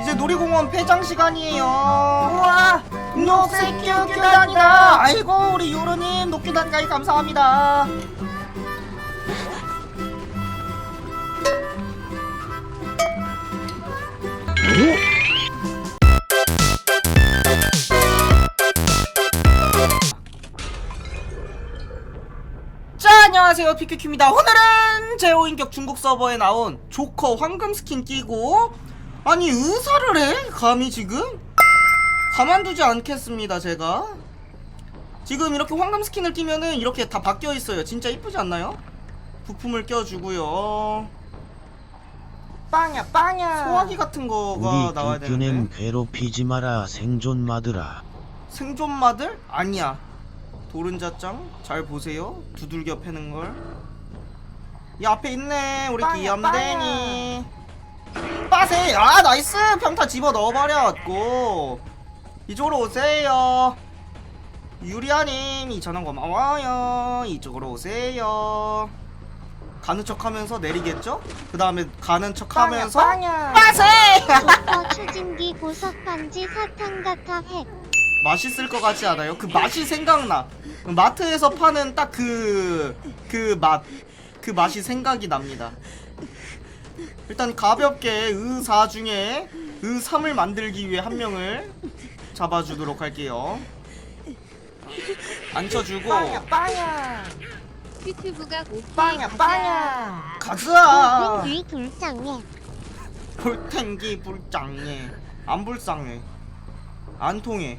이제 놀이공원 폐장 시간이에요. 우와, 녹색 교교단이다. 아이고, 우리 요로님 녹교단까지 감사합니다. 자 안녕하세요 피큐큐입니다 오늘은 제오인격 중국 서버에 나온 조커 황금 스킨 끼고 아니 의사를 해? 감히 지금? 가만두지 않겠습니다 제가 지금 이렇게 황금 스킨을 끼면은 이렇게 다 바뀌어 있어요 진짜 이쁘지 않나요? 부품을 껴주고요 빵야 빵야 소화기 같은 거가 우리 나와야 되는데 괴롭히지 마라 생존마들아 생존마들? 아니야 도른자짱 잘 보세요 두들겨 패는 걸. 이 앞에 있네 우리 빵야, 귀염댕이. 빠세 아 나이스 평타 집어 넣어버렸고 이쪽으로 오세요. 유리아님 2,000원 고마워요 이쪽으로 오세요. 가는 척하면서 내리겠죠? 그 다음에 가는 척하면서 빠세 추진기 보석 반지 사탕 같아 핵. 맛있을 것 같지 않아요? 그 맛이 생각나. 마트에서 파는 딱 그 그 맛. 그 맛이 생각이 납니다. 일단 가볍게 의사 중에 의삼을 만들기 위해 한 명을 잡아주도록 할게요. 앉혀주고 빵야 빵야 유튜브가 오케이 빵야 가자. 빵야 가자. 위 불쌍해. 불탱기 불장해. 안 불쌍해. 안 통해.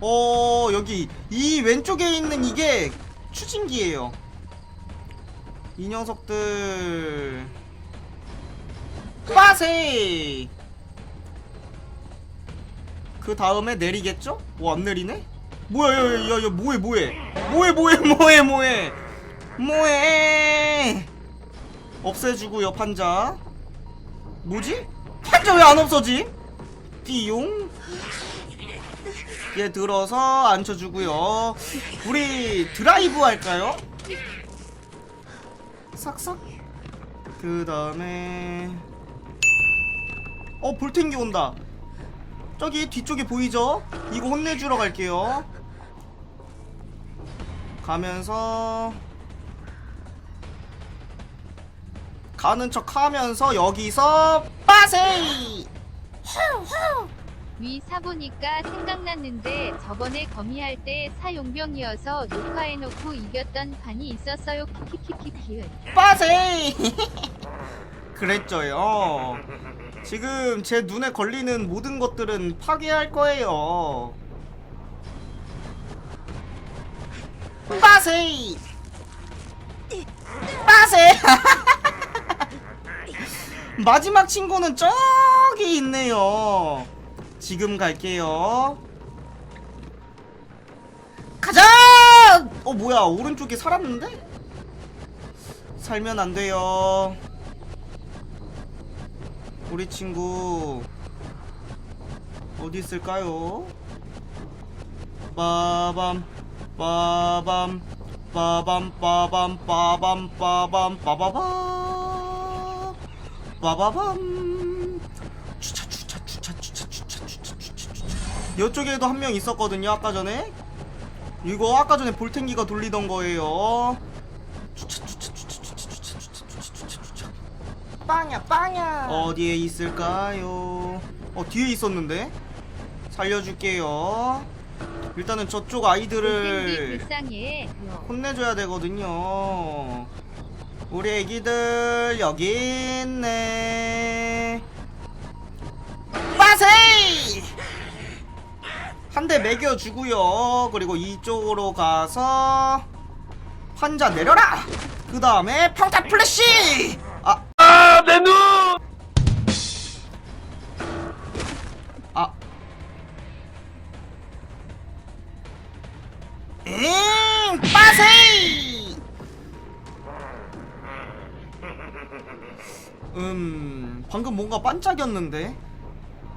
어 여기 이 왼쪽에 있는 이게 추진기예요. 이 녀석들 빠세. 그 다음에 내리겠죠? 오 안 내리네? 뭐야 야야야 뭐해 뭐해 뭐해 뭐해 뭐해 뭐해 뭐해 없애주고요 판자 뭐지? 판자 왜 안 없어지? 띠용 얘 들어서 앉혀주고요 우리 드라이브 할까요? 싹싹? 그 다음에 어 볼탱기 온다. 저기 뒤쪽에 보이죠? 이거 혼내주러 갈게요. 가면서 가는 척 하면서 여기서 빠세이 위 사보니까 생각났는데 저번에 거미할 때 사용병이어서 녹화해놓고 이겼던 판이 있었어요. 키키키키키 빠세이! 그랬죠요. 지금 제 눈에 걸리는 모든 것들은 파괴할 거예요. 빠세이! 빠세 마지막 친구는 저기 있네요 지금 갈게요. 가자! 어 뭐야. 오른쪽에 살았는데? 살면 안 돼요. 우리 친구 어디 있을까요? 빠밤 빠밤 빠밤 빠밤 빠밤 빠밤 빠바밤. 빠바밤 이쪽에도 한 명 있었거든요 아까 전에 이거 아까 전에 볼탱기가 돌리던 거예요 빵야 빵야 어디에 있을까요 어 뒤에 있었는데 살려줄게요 일단은 저쪽 아이들을 혼내줘야 되거든요 우리 애기들 여기 있네 빠세이 한 대 매겨주고요. 그리고 이쪽으로 가서 환자 내려라. 그 다음에 평타 플래시. 아, 아. 응, 빠세이! 음, 방금 뭔가 반짝였는데?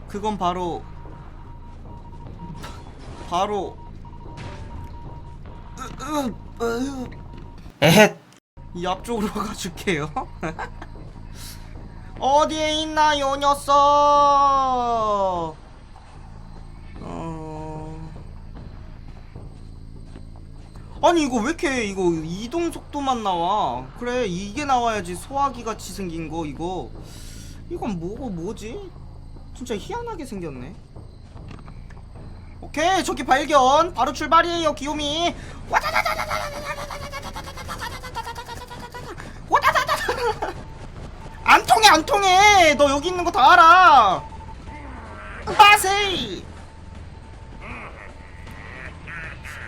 그건 바로, 바로, 에헷! 이 앞쪽으로 가줄게요. 어디에 있나 요 녀석? 어... 아니 이거 왜 이렇게 이거 이동 속도만 나와? 그래 이게 나와야지 소화기 같이 생긴 거 이거. 이건 뭐고 뭐지? 진짜 희한하게 생겼네 오케이 저기 발견. 바로 출발이에요 귀요미. 안 통해 안 통해 너 여기 있는 거 다 알아 빠세이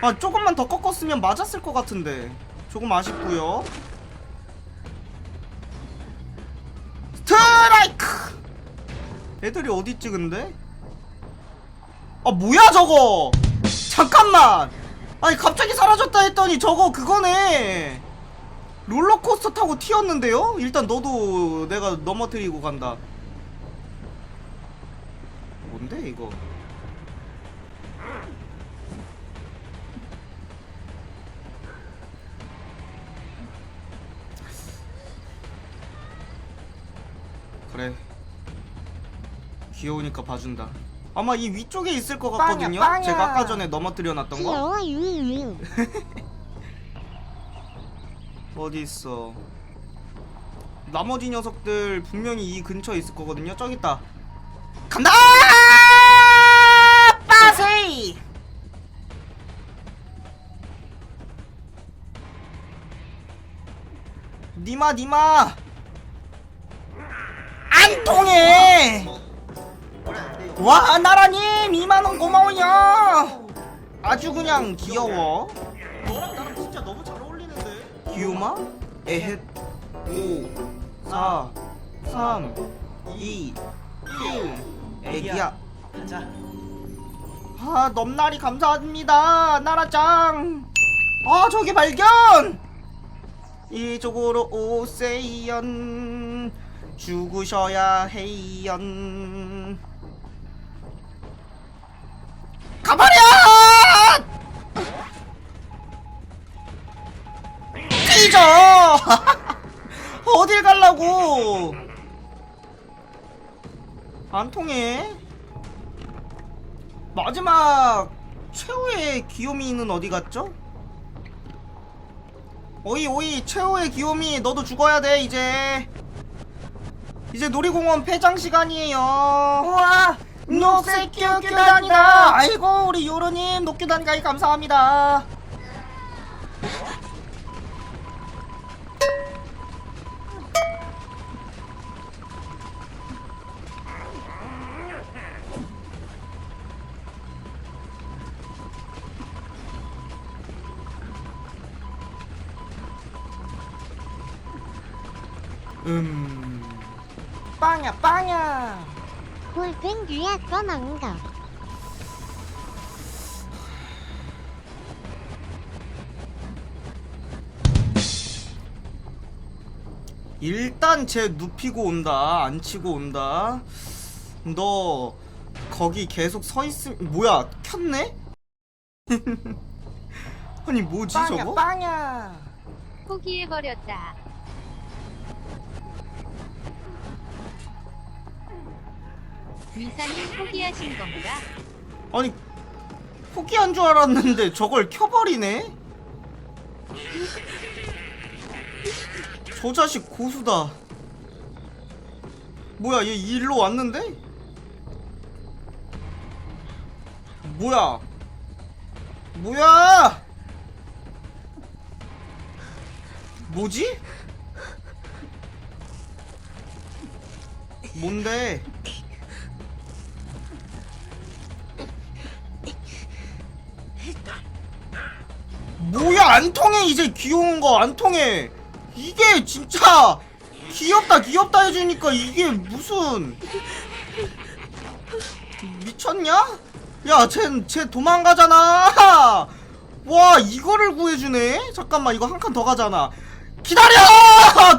아 조금만 더 꺾었으면 맞았을 것 같은데. 조금 아쉽고요. 스트라이크! 애들이 어디 있지 근데 아 뭐야 저거? 잠깐만. 아니 갑자기 사라졌다 했더니 저거 그거네. 롤러코스터 타고 튀었는데요? 일단 너도 내가 넘어뜨리고 간다. 뭔데 이거? 그래. 귀여우니까 봐준다 아마 이 위쪽에 있을 것 같거든요 빵야, 빵야. 제가 아까 전에 넘어뜨려 놨던 거 귀여워 유유. 어디 있어? 나머지 녀석들 분명히 이 근처에 있을 거거든요. 저기 있다. 간다! 빠세이! 니마 니마 안 통해! 와 나라님 2만원 고마워요. 아주 그냥 귀여워. 너랑 나랑 진짜 너무 잘 어울리는데. 기우마? 에헷 5 4 3 2 1 애기야. 가자. 아 넘나리 감사합니다 나라짱. 아 저기 발견! 이쪽으로 오세연. 죽으셔야 해연 가버려! 뛰죠 어딜 갈라고? 안 통해? 마지막 최후의 귀요미는 어디 갔죠? 오이 오이 최후의 귀요미 너도 죽어야 돼 이제. 이제 놀이공원 폐장 시간이에요. 우와 녹색 교교단이다. 아이고 우리 요로님 녹교단가이 감사합니다. 음. 빵야 빵야. 볼펜 귀야 꺼먹는 거. 일단 쟤 눕히고 온다 안 치고 온다 너 거기 계속 서 있음 뭐야 켰네? 아니 뭐지 빵야 저거? 빵야. 포기해버렸다. 미사님 포기하신 건가? 아니 포기한 줄 알았는데 저걸 켜버리네? 저 자식 고수다 뭐야 얘 일로 왔는데? 뭐야 뭐야 뭐지? 뭔데? 뭐야 안 통해 이제 귀여운 거 안 통해 이게 진짜 귀엽다 귀엽다 해주니까 이게 무슨. 미쳤냐? 야쟤쟤 도망가잖아. 와 이거를 구해주네? 잠깐만 이거 한 칸 더 가잖아. 기다려!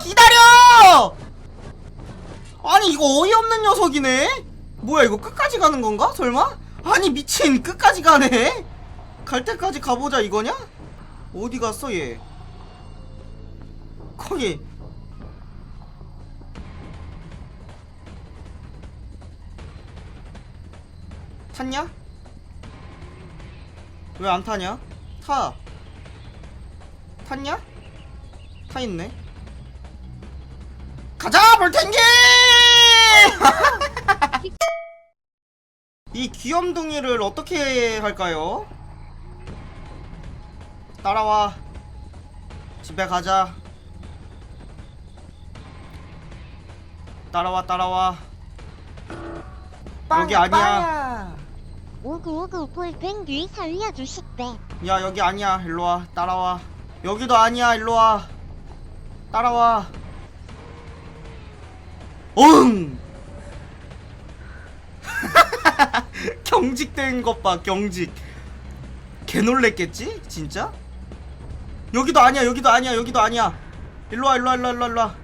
기다려! 아니 이거 어이없는 녀석이네? 뭐야 이거 끝까지 가는 건가? 설마? 아니 미친 끝까지 가네 갈 때까지 가보자 이거냐? 어디 갔어 얘? 거기 탔냐? 왜 안 타냐? 타 탔냐? 타 있네 가자 볼텐기! 이 귀염둥이를 어떻게 할까요? 따라와. 집에 가자. 따라와 따라와. 여기 아니야. 빵야. 오구 오구 볼펜귀 살려주식대. 야 여기 아니야 일로와 따라와 여기도 아니야 일로와 따라와 응 경직된 것봐 경직 개 놀랬겠지 진짜 여기도 아니야 여기도 아니야 여기도 아니야 일로와 일로와 일로와 일로와 일로와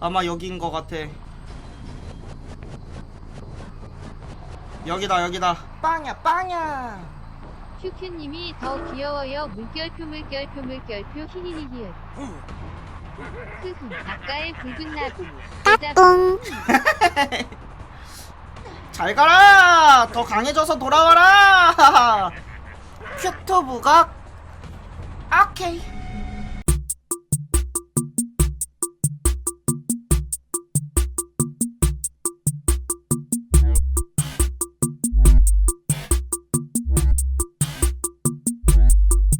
아마 여기인 것 같아 여기다 여기다 빵야, 빵야. 큐큐님이 더 귀여워요. 물결표 물결표 물결표 히히히히. 흐흠. 아까의 붉은 나비. 대답. 잘 가라! 더 강해져서 돌아와라! 큐튜브가 오케이